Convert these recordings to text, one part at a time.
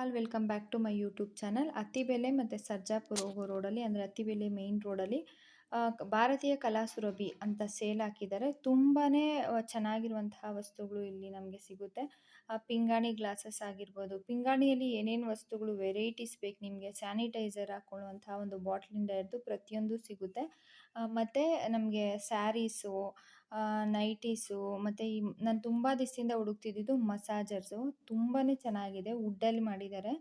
All welcome back to my YouTube channel. Attibele ಮತ್ತು ಸರ್ಜಾಪುರ ಹೋಗೋ ರೋಡಲ್ಲಿ, ಅಂದರೆ ಅತ್ತಿಬೆಲೆ ಮೇನ್ ರೋಡಲ್ಲಿ ಭಾರತೀಯ ಕಲಾ ಸುರಭಿ ಅಂತ ಸೇಲ್ ಹಾಕಿದ್ದಾರೆ. ತುಂಬಾ ಚೆನ್ನಾಗಿರುವಂತಹ ವಸ್ತುಗಳು ಇಲ್ಲಿ ನಮಗೆ ಸಿಗುತ್ತೆ. ಪಿಂಗಾಣಿ ಗ್ಲಾಸಸ್ ಆಗಿರ್ಬೋದು. ಪಿಂಗಾಣಿಯಲ್ಲಿ ಏನೇನು ವಸ್ತುಗಳು ವೆರೈಟೀಸ್ ಬೇಕು ನಿಮಗೆ, ಸ್ಯಾನಿಟೈಸರ್ ಹಾಕೊಳ್ಳುವಂತಹ ಒಂದು ಬಾಟ್ಲಿಂದ ಹಿಡಿದು ಪ್ರತಿಯೊಂದು ಸಿಗುತ್ತೆ. ಮತ್ತೆ ನಮಗೆ ಸ್ಯಾರೀಸು ನೈಟೀಸು ಮತ್ತು ಈ ನಾನು ತುಂಬ ದಿವಸದಿಂದ ಹುಡುಕ್ತಿದ್ದಿದ್ದು ಮಸಾಜರ್ಸು. ತುಂಬಾ ಚೆನ್ನಾಗಿದೆ, ವುಡ್ಡಲ್ಲಿ ಮಾಡಿದ್ದಾರೆ.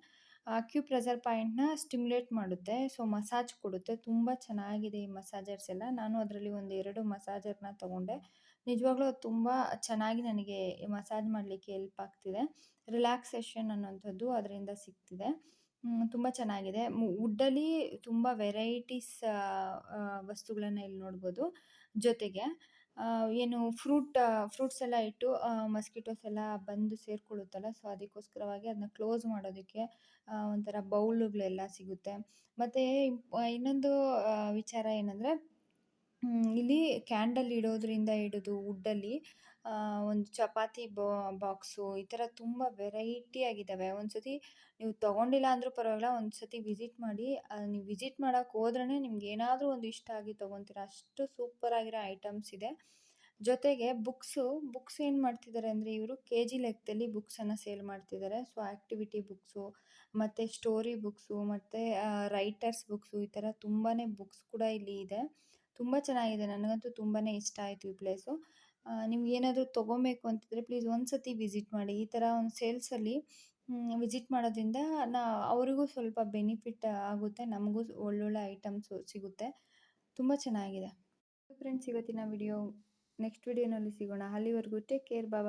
ಅಕ್ಯುಪ್ರೆಷರ್ ಪಾಯಿಂಟ್ನ ಸ್ಟಿಮ್ಯುಲೇಟ್ ಮಾಡುತ್ತೆ, ಸೊ ಮಸಾಜ್ ಕೊಡುತ್ತೆ. ತುಂಬ ಚೆನ್ನಾಗಿದೆ ಈ ಮಸಾಜರ್ಸ್ ಎಲ್ಲ ನಾನು ಅದರಲ್ಲಿ ಒಂದು ಎರಡು ಮಸಾಜರ್ನ ತಗೊಂಡೆ. ನಿಜವಾಗ್ಲೂ ಅದು ತುಂಬ ಚೆನ್ನಾಗಿ ನನಗೆ ಮಸಾಜ್ ಮಾಡಲಿಕ್ಕೆ ಹೆಲ್ಪ್ ಆಗ್ತಿದೆ. ರಿಲ್ಯಾಕ್ಸೇಷನ್ ಅನ್ನೋಂಥದ್ದು ಅದರಿಂದ ಸಿಗ್ತಿದೆ. ತುಂಬ ಚೆನ್ನಾಗಿದೆ. ವುಡ್ಡಲ್ಲಿ ತುಂಬ ವೆರೈಟೀಸ್ ವಸ್ತುಗಳನ್ನು ಇಲ್ಲಿ ನೋಡ್ಬೋದು. ಜೊತೆಗೆ ಏನು ಫ್ರೂಟ್ ಫ್ರೂಟ್ಸ್ ಎಲ್ಲ ಇಟ್ಟು ಮಸ್ಕಿಟೋಸ್ ಎಲ್ಲ ಬಂದು ಸೇರ್ಕೊಳ್ಳುತ್ತಲ್ಲ, ಸೊ ಅದಕ್ಕೋಸ್ಕರವಾಗಿ ಅದನ್ನ ಕ್ಲೋಸ್ ಮಾಡೋದಕ್ಕೆ ಒಂಥರ ಬೌಲುಗಳೆಲ್ಲ ಸಿಗುತ್ತೆ. ಮತ್ತು ಇನ್ನೊಂದು ವಿಚಾರ ಏನಂದರೆ ಇಲ್ಲಿ ಕ್ಯಾಂಡಲ್ ಇಡೋದ್ರಿಂದ ಹಿಡಿದು ವುಡ್ಡಲ್ಲಿ ಒಂದು ಚಪಾತಿ ಬಾಕ್ಸು ಈ ಥರ ತುಂಬ ವೆರೈಟಿ ಆಗಿದ್ದಾವೆ. ಒಂದ್ಸತಿ ನೀವು ತೊಗೊಂಡಿಲ್ಲ ಅಂದರೂ ಪರವಾಗಿಲ್ಲ ಒಂದು ವಿಸಿಟ್ ಮಾಡಿ ನೀವು ವಿಸಿಟ್ ಮಾಡೋಕೆ ಹೋದ್ರೇ ನಿಮ್ಗೆ ಏನಾದರೂ ಒಂದು ಇಷ್ಟ ಆಗಿ ತೊಗೊತೀರ. ಅಷ್ಟು ಸೂಪರ್ ಆಗಿರೋ ಐಟಮ್ಸ್ ಇದೆ. ಜೊತೆಗೆ ಬುಕ್ಸು, ಬುಕ್ಸ್ ಏನು ಮಾಡ್ತಿದ್ದಾರೆ ಅಂದರೆ ಇವರು ಕೆ ಜಿ ಲೆಕ್ಕದಲ್ಲಿ ಬುಕ್ಸನ್ನು ಸೇಲ್ ಮಾಡ್ತಿದ್ದಾರೆ. ಸೊ ಆ್ಯಕ್ಟಿವಿಟಿ ಬುಕ್ಸು, ಮತ್ತು ಸ್ಟೋರಿ ಬುಕ್ಸು, ಮತ್ತು ರೈಟರ್ಸ್ ಬುಕ್ಸು ಈ ಥರ ತುಂಬಾ ಬುಕ್ಸ್ ಕೂಡ ಇಲ್ಲಿ ಇದೆ. ತುಂಬ ಚೆನ್ನಾಗಿದೆ. ನನಗಂತೂ ತುಂಬಾ ಇಷ್ಟ ಆಯಿತು ಈ ಪ್ಲೇಸು ನಿಮ್ಗೆ ಏನಾದರೂ ತೊಗೊಬೇಕು ಅಂತಿದ್ರೆ ಪ್ಲೀಸ್ ಒಂದು ಸತಿ ವಿಸಿಟ್ ಮಾಡಿ. ಈ ಥರ ಒಂದು ಸೇಲ್ಸಲ್ಲಿ ವಿಸಿಟ್ ಮಾಡೋದ್ರಿಂದ ನಾ, ಅವರಿಗೂ ಸ್ವಲ್ಪ ಬೆನಿಫಿಟ್ ಆಗುತ್ತೆ. ನಮಗೂ ಒಳ್ಳೊಳ್ಳೆ ಐಟಮ್ಸು ಸಿಗುತ್ತೆ. ತುಂಬ ಚೆನ್ನಾಗಿದೆ. ಫ್ರೆಂಡ್ಸ್ ಇವತ್ತಿನ ವಿಡಿಯೋ ನೆಕ್ಸ್ಟ್ ವಿಡಿಯೋನಲ್ಲಿ ಸಿಗೋಣ. ಅಲ್ಲಿವರೆಗೂ ಟೇಕ್ ಕೇರ್ ಬಾಯ್